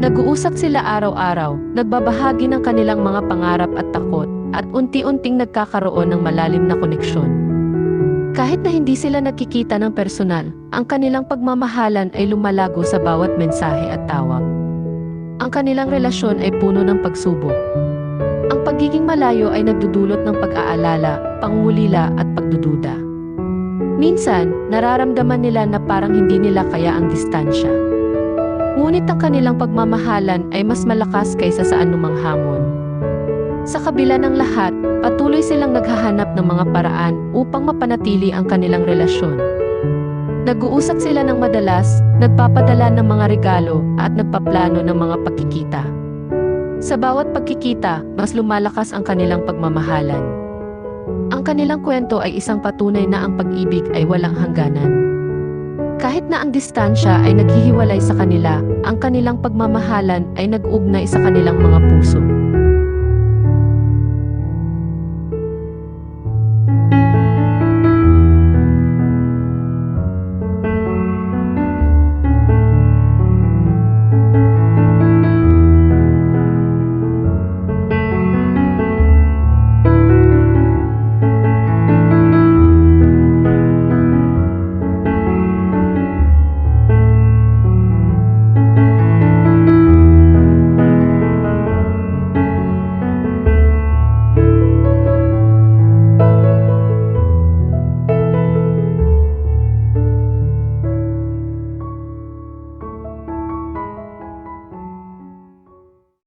Nag-uusap sila araw-araw, nagbabahagi ng kanilang mga pangarap at takot, at unti-unting nagkakaroon ng malalim na koneksyon. Kahit na hindi sila nagkikita ng personal, ang kanilang pagmamahalan ay lumalago sa bawat mensahe at tawag. Ang kanilang relasyon ay puno ng pagsubok. Ang pagiging malayo ay nagdudulot ng pag-aalala, pangungulila at pagdududa. Minsan, nararamdaman nila na parang hindi nila kaya ang distansya. Ngunit ang kanilang pagmamahalan ay mas malakas kaysa sa anumang hamon. Sa kabila ng lahat, patuloy silang naghahanap ng mga paraan upang mapanatili ang kanilang relasyon. Nag-uusap sila ng madalas, nagpapadala ng mga regalo at nagpaplano ng mga pagkikita. Sa bawat pagkikita, mas lumalakas ang kanilang pagmamahalan. Ang kanilang kwento ay isang patunay na ang pag-ibig ay walang hangganan. Kahit na ang distansya ay naghihiwalay sa kanila, ang kanilang pagmamahalan ay nag-ugnay sa kanilang mga puso.